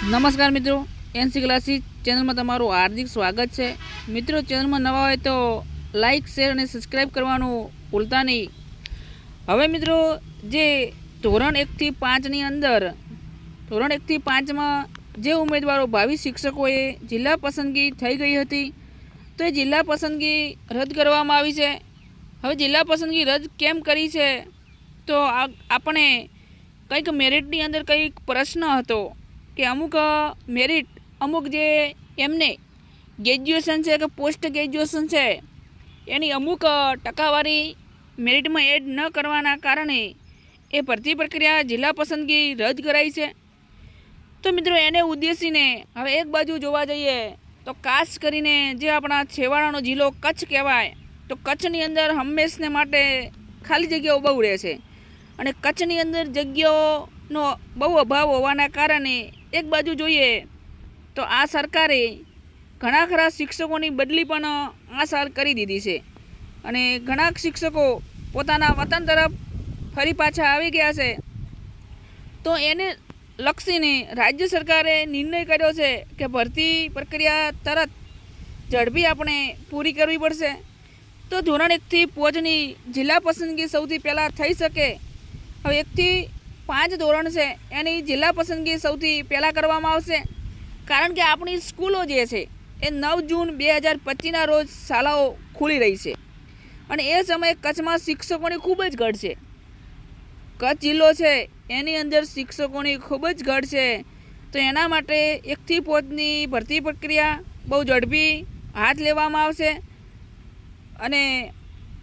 નમસ્કાર મિત્રો, NC classy ચેનલમાં તમારું હાર્દિક સ્વાગત છે. મિત્રો, ચેનલમાં નવા હોય તો લાઇક શેર અને સબસ્ક્રાઈબ કરવાનું ભૂલતા નહીં. હવે મિત્રો, જે ધોરણ એકથી પાંચની અંદર, ધોરણ એકથી પાંચમાં જે ઉમેદવારો ભાવિ શિક્ષકોએ જિલ્લા પસંદગી થઈ ગઈ હતી, તો એ જિલ્લા પસંદગી રદ કરવામાં આવી છે. હવે જિલ્લા પસંદગી રદ કેમ કરી છે? તો આપણે કંઈક મેરિટની અંદર કંઈક પ્રશ્ન હતો. કે અમુક મેરિટ અમુક જે એમને ગ્રેજ્યુએશન છે કે પોસ્ટ ગ્રેજ્યુએશન છે, એની અમુક ટકાવારી મેરિટમાં એડ ન કરવાના કારણે એ ભરતી પ્રક્રિયા જિલ્લા પસંદગી રદ કરાઈ છે. તો મિત્રો, એને ઉદ્દેશીને હવે એક બાજુ જોવા જઈએ તો ખાસ કરીને જે આપણા છેવાડાનો જિલ્લો કચ્છ કહેવાય, તો કચ્છની અંદર હંમેશને માટે ખાલી જગ્યાઓ બહુ રહે છે. અને કચ્છની અંદર જગ્યાઓનો બહુ અભાવ હોવાના કારણે એક બાજુ જોઈએ તો આ સરકારે ઘણા ખરા શિક્ષકોની બદલી પણ આ સાલ કરી દીધી છે. અને ઘણા શિક્ષકો પોતાના વતન તરફ ફરી પાછા આવી ગયા છે. તો એને લક્ષીને રાજ્ય સરકારે નિર્ણય કર્યો છે કે ભરતી પ્રક્રિયા તરત ઝડપી આપણે પૂરી કરવી પડશે. તો ધોરણ એકથી પોજની જિલ્લા પસંદગી સૌથી પહેલાં થઈ શકે. હવે એકથી પાંચ ધોરણ છે, એની જિલ્લા પસંદગી સૌથી પહેલાં કરવામાં આવશે. કારણ કે આપણી સ્કૂલો જે છે, એ નવ જૂન બે હજાર પચીસના રોજ શાળાઓ ખુલી રહી છે. અને એ સમયે કચ્છમાં શિક્ષકોની ખૂબ જ ઘટ છે. કચ્છ જિલ્લો છે, એની અંદર શિક્ષકોની ખૂબ જ ઘટ છે. તો એના માટે એકથી પોતની ભરતી પ્રક્રિયા બહુ ઝડપી હાથ લેવામાં આવશે. અને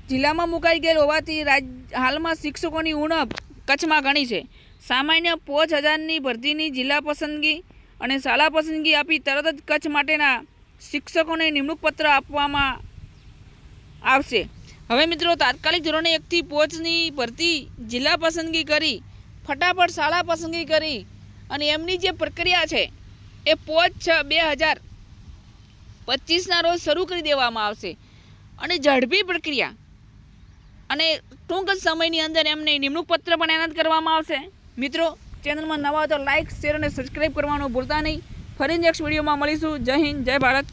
જિલ્લામાં મુકાઈ ગયેલ હોવાથી રાજ, હાલમાં શિક્ષકોની ઉણપ કચ્છમાં ઘણી છે. સામાન્ય પોચ હજારની ભરતીની જિલ્લા પસંદગી અને શાળા પસંદગી આપી તરત જ કચ્છ માટેના શિક્ષકોને નિમણૂક પત્ર આપવામાં આવશે. હવે મિત્રો તાત્કાલિક ધોરણે એકથી પોચની ભરતી જિલ્લા પસંદગી કરી, ફટાફટ શાળા પસંદગી કરી અને એમની જે પ્રક્રિયા છે એ પોચ છ બે હજાર પચીસના રોજ શરૂ કરી દેવામાં આવશે. અને ઝડપી પ્રક્રિયા અને ટૂંક જ સમયની અંદર એમને નિમણૂક પત્ર પણ એનાદ કરવામાં આવશે. મિત્રો, ચેનલમાં નવા તો લાઇક શેર અને સબસ્ક્રાઈબ કરવાનું ભૂલતા નહીં. ફરી નેક્સ્ટ વિડીયોમાં મળીશું. જય હિન્દ, જય ભારત.